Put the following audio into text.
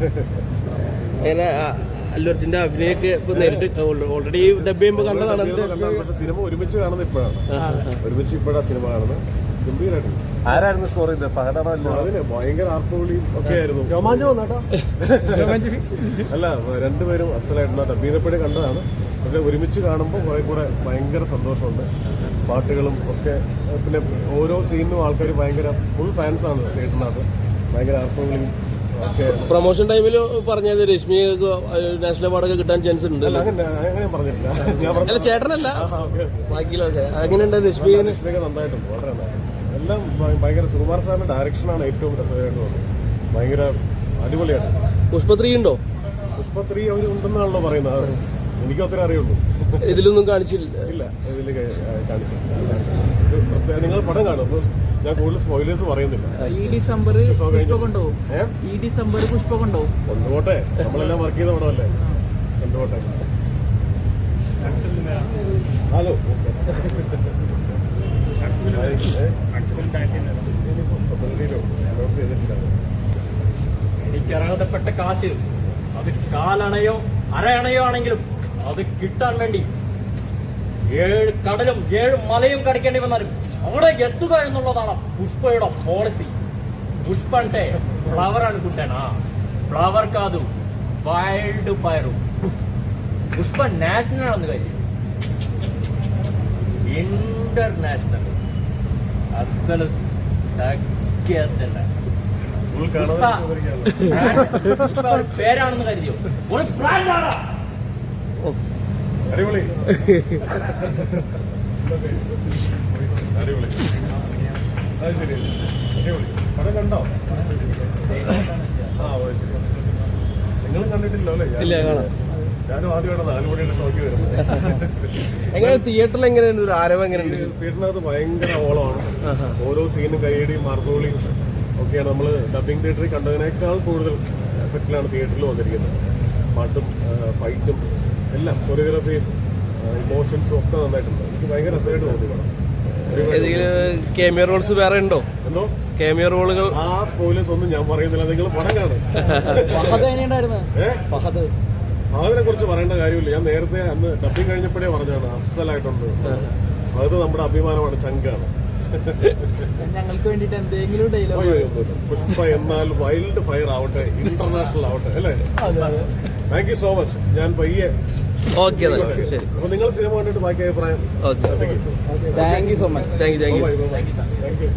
അങ്ങനെ ആ, അല്ലു അർജുന്റെ അഭിനയൊക്കെ ഇപ്പൊ നേരിട്ട് ഓൾറെഡി ഡബ് ചെയ്യുമ്പോ കണ്ടതാണ് സിനിമ പക്ഷെ സിനിമ ഒരുമിച്ച് കാണുന്നത് ഇപ്പോഴാണ്. ഒരുമിച്ച് ഇപ്പോഴാണ് സിനിമ കാണുന്നത്. ഗംഭീരമായിട്ട് ആരായിരുന്നു സ്കോർ ചെയ്തത്? അതിന് ഭയങ്കര ആർപ്പുവിളിയും ഒക്കെ ആയിരുന്നു. രോമാഞ്ചം അല്ല രണ്ടുപേരും അസലായിട്ടുള്ള ഡബ് ചെയ്തപ്പോഴേ കണ്ടതാണ്. പക്ഷെ ഒരുമിച്ച് കാണുമ്പോൾ കുറെ കൂടെ ഭയങ്കര സന്തോഷമുണ്ട്. പാട്ടുകളും ഒക്കെ പിന്നെ ഓരോ സീനിനും ആൾക്കാർ ഭയങ്കര ഫുൾ ഫാൻസാണ് തിയേറ്ററിനകത്ത് ഭയങ്കര ആർപ്പുവിളിയും പ്രൊമോഷൻ ടൈമിൽ പറഞ്ഞത് രശ്മി നാഷണൽ അവാർഡൊക്കെ കിട്ടാൻ ചാൻസ് ഉണ്ട് അല്ല? ചേട്ടനല്ല. ബാക്കിയിലൊക്കെ അങ്ങനെയുണ്ട് രശ്മി ലക്ഷ്മിയൊക്കെ നന്നായിട്ടുണ്ട് വളരെ എല്ലാം ഭ- ഭയങ്കര സുകുമാർ സാറിന്റെ ഡയറക്ഷനാണ് ഏറ്റവും രസകരമായിട്ട് തോന്നുന്നത് ഭയങ്കര അടിപൊളിയാണ്. പുഷ്പത്രീ ഉണ്ടോ? പുഷ്പത്രീ അവർ ഉണ്ടെന്നാണല്ലോ പറയുന്നത്. എനിക്കും അത്രേ അറിയുള്ളൂ. ഇതിലൊന്നും കാണിച്ചില്ല. ഇല്ല ഇതിൽ കാണിച്ചില്ല നിങ്ങൾ പടം കാണും. ഞാൻ കൂടുതൽ സ്പോയിലേഴ്സ് പറയുന്നില്ല. ഈ ഡിസംബർ കൊണ്ടുപോകും. ഈ ഡിസംബർ പുഷ്പ കൊണ്ടുപോകും. കൊണ്ടുപോട്ടെ. നമ്മളെല്ലാം വർക്ക് ചെയ്ത പടമല്ലേ? കൊണ്ടുപോട്ടെ. ഹലോ. എനിക്ക് അർഹതപ്പെട്ട കാശ്. അത് കാലണയോ അരയണയോ ആണെങ്കിലും അത് കിട്ടാൻ വേണ്ടി ഏഴ് കടലും ഏഴ് മലയും കടിക്കേണ്ടി വന്നാലും അവിടെ എത്തുക എന്നുള്ളതാണ് പുഷ്പയുടെ പോളിസി പുഷ്പ అంటే ఫ్లవర్ అనుకుంటానా ఫ్లవర్ కాదు వైల్డ్ ఫైర్ പുഷ്പ നാഷണൽ ആണെന്ന് കാര്യം ഇന്റർനാഷണൽ അസൽ പേരാണെന്ന് കരുതിയോ? ഒരു ബ്രാൻഡാണ് അടിപൊളി. അടിപൊളി അത് ശരി. അടിപൊളി. പടം കണ്ടോ? ആ ശരി. നിങ്ങളും കണ്ടിട്ടില്ലോ അല്ലേ? ഞാൻ- ഇല്ല, കാണാം. ഞാനും ആദ്യമായിട്ട് നാല് മണിയുടെ ഷോക്ക് വരുന്നത്. എങ്ങനെ തിയേറ്ററിൽ എങ്ങനെയുണ്ട്? ഒരു ആരവം എങ്ങനെയുണ്ട്? തിയേറ്ററിനകത്ത് ഭയങ്കര ഓളമാണ്. ഓരോ സീനും കൈയടിയും മാർഗോളിയും ഒക്കെയാണ് നമ്മൾ ഡബിങ് തിയേറ്ററിൽ കണ്ടതിനേക്കാൾ കൂടുതൽ എഫക്റ്റിലാണ് തിയേറ്ററിൽ വന്നിരിക്കുന്നത്. പാട്ടും ഫൈറ്റും എല്ലാം കൊറിയോഗ്രാഫിയും ഇമോഷൻസും ഒക്കെ നന്നായിട്ടുണ്ട്. എനിക്ക് ഭയങ്കര രസമായിട്ട് തോന്നി പടം. ഏതെങ്കിലും റോൾസ് വേറെ ഉണ്ടോ? എന്തോ? റോളുകൾ ആ സ്പോയിലേഴ്സ് ഒന്നും ഞാൻ പറയുന്നില്ല. നിങ്ങൾ പടം കാണും. അതിനെ കുറിച്ച് പറയേണ്ട കാര്യമില്ല. ഞാൻ നേരത്തെ അന്ന് ഡബിങ് കഴിഞ്ഞപ്പോഴേ പറഞ്ഞാണ് അസലായിട്ടുണ്ട് അത് നമ്മുടെ അഭിമാനമാണ് ചങ്കാണ്. ഞങ്ങൾക്ക് വേണ്ടിട്ട് എന്തെങ്കിലും ഡയലോഗ് പുഷ്പ എന്നാൽ വൈൽഡ് ഫയർ ആവട്ടെ ഇന്റർനാഷണൽ ആവട്ടെ അല്ലേ? താങ്ക് യു സോ മച്ച് ഞാൻ പയ്യെ ഓക്കെ ശരി. അപ്പൊ നിങ്ങൾ സിനിമ കണ്ടിട്ട് ബാക്കി അഭിപ്രായം? Okay thank you so much thank you thank you